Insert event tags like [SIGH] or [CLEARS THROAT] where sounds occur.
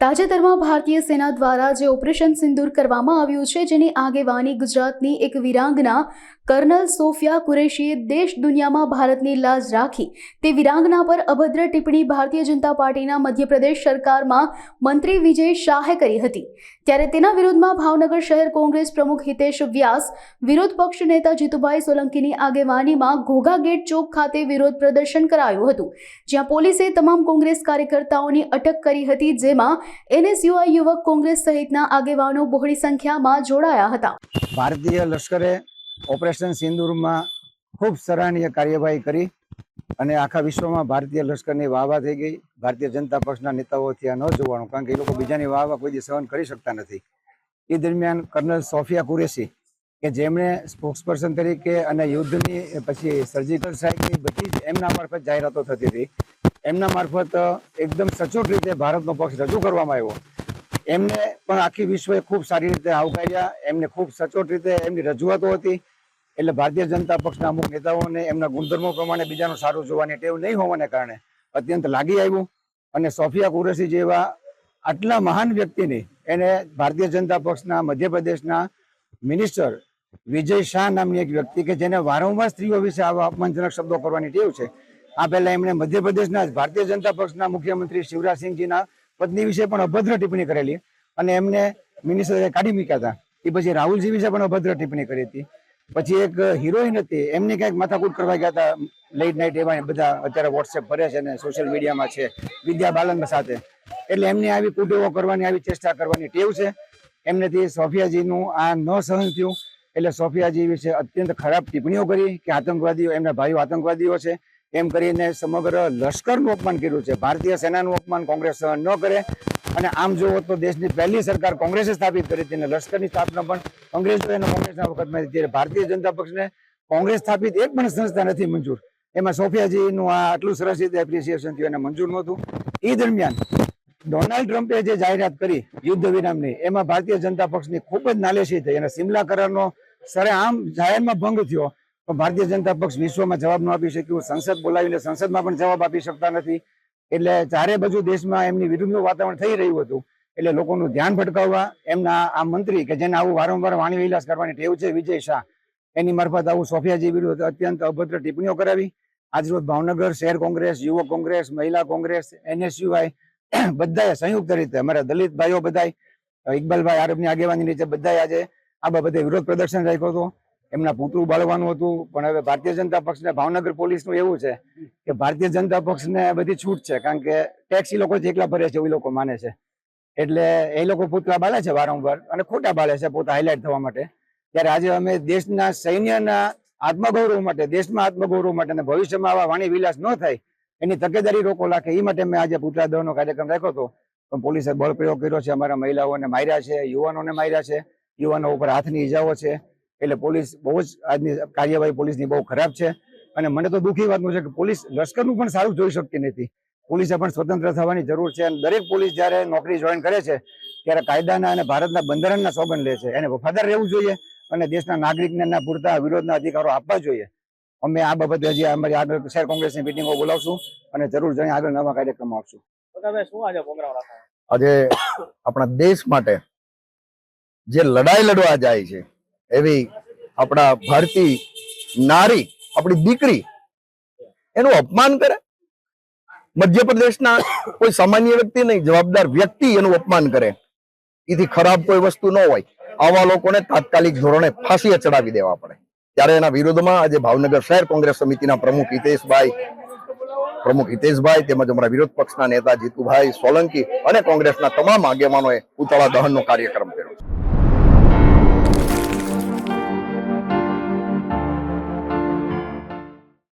તાજેતરમાં ભારતીય સેના દ્વારા જે ઓપરેશન સિંદૂર કરવામાં આવ્યું છે, જેની આગેવાની ગુજરાતની એક વિરાંગના કર્નલ સોફિયા કુરેશીએ દેશ દુનિયામાં ભારતની લાજ રાખી તે વિરાંગના પર અભદ્ર ટિપ્પણી ભારતીય જનતા પાર્ટીના મધ્યપ્રદેશ સરકારમાં મંત્રી વિજય શાહે કરી હતી. ત્યારે તેના વિરોધમાં ભાવનગર શહેર કોંગ્રેસ પ્રમુખ હિતેશ વ્યાસ, વિરોધ પક્ષ નેતા જીતુભાઈ સોલંકીની આગેવાનીમાં ઘોઘા ગેટ ચોક ખાતે વિરોધ પ્રદર્શન કરાયું હતું, જ્યાં પોલીસે તમામ કોંગ્રેસ કાર્યકર્તાઓની અટક કરી હતી, જેમાં એનએસયુઆઈ યુવક કોંગ્રેસ સહિતના આગેવાનો બહોળી સંખ્યામાં જોડાયા હતા. ભારતીય લશ્કરે ઓપરેશન સિંદૂરમાં ખૂબ સરાહનીય કાર્યવાહી કરી અને આખા વિશ્વમાં ભારતીય લશ્કરની વાહવા થઈ ગઈ. ભારતીય જનતા પક્ષના નેતાઓથી આ ન જોવાનું, કારણ કે એ લોકો બીજાની વાહવા કોઈ સહન કરી શકતા નથી. એ દરમિયાન કર્નલ સોફિયા કુરેશી, કે જેમણે સ્પોક્સપર્સન તરીકે અને યુદ્ધની, પછી સર્જિકલ સ્ટ્રાઇકની બધી જ એમના મારફત જાહેરાતો થતી હતી. એમના મારફત એકદમ સચોટ રીતે ભારતનો પક્ષ રજૂ કરવામાં આવ્યો. એમને પણ આખી વિશ્વએ ખૂબ સારી રીતે આવકાર્યા. એમને ખૂબ સચોટ રીતે એમની રજૂઆતો હતી. એટલે ભારતીય જનતા પક્ષના અમુક નેતાઓને એમના ગુણધર્મો પ્રમાણે બીજાનું સારું જોવાની ટેવ નહીં હોવાને કારણે અત્યંત લાગી આવ્યું. અને સોફિયા કુરેશી જેવા આટલા મહાન વ્યક્તિને એને ભારતીય જનતા પક્ષના મધ્યપ્રદેશના મિનિસ્ટર વિજય શાહ નામની એક વ્યક્તિ કે જેને વારંવાર સ્ત્રીઓ વિશે આવા અપમાનજનક શબ્દો કરવાની ટેવ છે, આ પહેલા એમણે મધ્યપ્રદેશના ભારતીય જનતા પક્ષના મુખ્યમંત્રી શિવરાજસિંહજીના પત્ની વિશે પણ અભદ્ર ટિપ્પણી કરેલી અને એમને મિનિસ્ટરે કાઢી મૂક્યા હતા. એ પછી રાહુલજી વિશે પણ અભદ્ર ટિપ્પણી કરી હતી. પછી એક હિરોઈન હતી, એમની ક્યાંક માથાકૂટ કરવા ગયા હતા લેટ નાઇટ એવા બધા અત્યારે વોટ્સએપ ભરે છે અને સોશિયલ મીડિયામાં છે, વિદ્યા બાલન સાથે. એટલે એમને આવી કુટેવો કરવાની, આવી ચેષ્ટા કરવાની ટેવ છે. એમનેથી સોફિયાજીનું આ ન સહન થયું. એટલે સોફિયાજી વિશે અત્યંત ખરાબ ટિપ્પણીઓ કરી કે આતંકવાદીઓ, એમના ભાઈઓ આતંકવાદીઓ છે. એમ કરીને સમગ્ર લશ્કરનું અપમાન કર્યું છે. ભારતીય સેનાનું અપમાન કોંગ્રેસ ન કરે. અને આમ જુઓ તો દેશની પહેલી સરકાર કોંગ્રેસે સ્થાપિત કરી હતી અને લશ્કરની સ્થાપના પણ કોંગ્રેસ અને કોંગ્રેસના વખતમાં. ત્યારે ભારતીય જનતા પક્ષને કોંગ્રેસ સ્થાપિત એક પણ સંસ્થા નથી મંજૂર. એમાં સોફિયાજીનું આ આટલું સરસ રીતે એપ્રિસિએશન થયું એને મંજૂર નહોતું. એ દરમિયાન ડોનાલ્ડ ટ્રમ્પે જે જાહેરાત કરી યુદ્ધ વિરામની, એમાં ભારતીય જનતા પક્ષની ખૂબ જ નાલેશી થઈ અને સિમલા કરારનો સરે આમ જાહેરમાં ભંગ થયો. પણ ભારતીય જનતા પક્ષ વિશ્વમાં જવાબ ન આપી શક્યું. સંસદ બોલાવીને સંસદમાં પણ જવાબ આપી શકતા નથી. એટલે ચારે બાજુ દેશમાં એમની વિરુદ્ધનું વાતાવરણ થઈ રહ્યું હતું. એટલે લોકોનું ધ્યાન ભટકાવવા એમના આ મંત્રી કે જેને આવું વારંવાર વાણી વિલાસ કરવાની ટેવ છે, વિજય શાહ, એની મારફત આવું સોફિયાજી વિરુદ્ધ અત્યંત અભદ્ર ટિપ્પણીઓ કરાવી. આજરોજ ભાવનગર શહેર કોંગ્રેસ, યુવક કોંગ્રેસ, મહિલા કોંગ્રેસ, એનએસયુઆઈ [CLEARS THROAT] બધાએ સંયુક્ત રીતે, અમારા દલિત ભાઈઓ બધાય ઇકબાલભાઈ આરબની આગેવાની નીચે બધાએ આજે આ બાબતે વિરોધ પ્રદર્શન રાખ્યો હતો. એમના પૂતળું બાળવાનું હતું. પણ હવે ભારતીય જનતા પક્ષને, ભાવનગર પોલીસનું એવું છે કે ભારતીય જનતા પક્ષને બધી છૂટ છે. કારણ કે ટેક્સ એ લોકો જેટલા ભરે છે એ લોકો માને છે. એટલે એ લોકો પુતળા બાળે છે વારંવાર અને ખોટા બાળે છે પોતા હાઇલાઇટ થવા માટે. ત્યારે આજે અમે દેશના સૈન્યના આત્મગૌરવ માટે, દેશમાં આત્મગૌરવ માટે અને ભવિષ્યમાં આવા વાણી વિલાસ ન થાય એની તકેદારી રોકો રાખે એ માટે મેં આજે પૂતળા દહનો કાર્યક્રમ રાખ્યો હતો. પણ પોલીસે બળ પ્રયોગ કર્યો છે. અમારા મહિલાઓને માર્યા છે, યુવાનોને માર્યા છે. યુવાનો ઉપર હાથની ઈજાઓ છે. એટલે પોલીસ બહુ જ આજની કાર્યવાહી પોલીસની બહુ ખરાબ છે. અને મને તો દુઃખી વાતનું છે કે પોલીસ લશ્કરનું પણ સારું જોઈ શકતી નથી. પોલીસે પણ સ્વતંત્ર થવાની જરૂર છે અને દરેક પોલીસ જ્યારે નોકરી જોઈન કરે છે ત્યારે કાયદાના અને ભારતના બંધારણના સોગંદ લે છે. એને વફાદાર રહેવું જોઈએ અને દેશના નાગરિકને પૂરતા વિરોધના અધિકારો આપવા જોઈએ. અમે આ બાબતે હજી અમારી આગળ શહેર કોંગ્રેસની મિટિંગો બોલાવશું અને જરૂર જઈને આગળ નવા કાર્યક્રમો આપશું. તમે શું આજે પ્રોગ્રામ રાખો આજે આપણા દેશ માટે જે લડાઈ લડવા જાય છે એવી આપણા ભારતીય નારી, આપણી દીકરી, એનું અપમાન કરે? મધ્યપ્રદેશના કોઈ સામાન્ય વ્યક્તિ નહીં, જવાબદાર વ્યક્તિ એનું અપમાન કરે. એથી ખરાબ કોઈ વસ્તુ ન હોય. આવા લોકોને તાત્કાલિક ધોરણે ફાંસીએ ચડાવી દેવા પડે. ત્યારે એના વિરોધમાં આજે ભાવનગર શહેર કોંગ્રેસ સમિતિના પ્રમુખ હિતેશભાઈ પ્રમુખ હિતેશભાઈ તેમજ અમારા વિરોધ પક્ષના નેતા જીતુભાઈ સોલંકી અને કોંગ્રેસના તમામ આગેવાનોએ પુતળા દહનનો કાર્યક્રમ કર્યો.